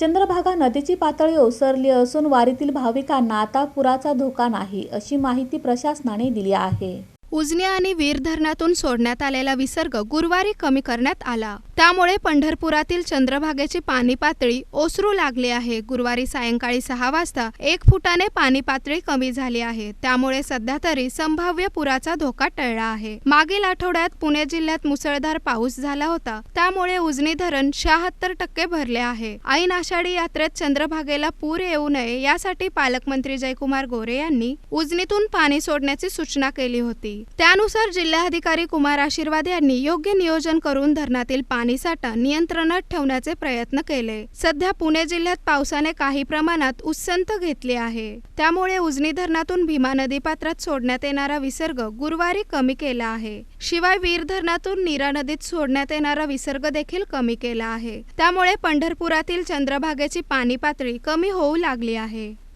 चंद्रभागा नदीची पातळी ओसरली असून वारीतील भाविकांना आता पुराचा धोका नाही अशी माहिती प्रशासनाने दिली आहे. उजनी आणि वीर धरणातून सोडण्यात आलेला विसर्ग गुरुवारी कमी करण्यात आला. त्यामुळे पंढरपुरातील चंद्रभागेची पाणी पातळी ओसरू लागली आहे. गुरुवारी सायंकाळी सहा वाजता एक फुटाने पाणी पातळी कमी झाली आहे. त्यामुळे सध्या तरी संभाव्य पुराचा धोका टळला आहे. मागील आठवड्यात पुणे जिल्ह्यात मुसळधार पाऊस झाला होता. त्यामुळे उजनी धरण शहात्तर टक्के भरले आहे. ऐन आषाढी यात्रेत चंद्रभागेला पूर येऊ नये यासाठी पालकमंत्री जयकुमार गोरे यांनी उजनीतून पाणी सोडण्याची सूचना केली होती. त्यानुसार जिल्हाधिकारी कुमार आशीर्वाद यांनी योग्य नियोजन करून धरणातील पाणीसाठा नियंत्रणात ठेवण्याचे प्रयत्न केले. सध्या पुणे जिल्ह्यात पावसाने काही प्रमाणात उत्संत घेतली आहे. त्यामुळे उजनी धरणातून भीमा नदी पात्रात सोडण्यात येणारा विसर्ग गुरुवारी कमी केला आहे. शिवाय वीर धरणातून नीरा नदीत सोडण्यात येणारा विसर्ग देखील कमी केला आहे. त्यामुळे पंढरपुरातील चंद्रभागेची पाणी पातळी कमी होऊ लागली आहे.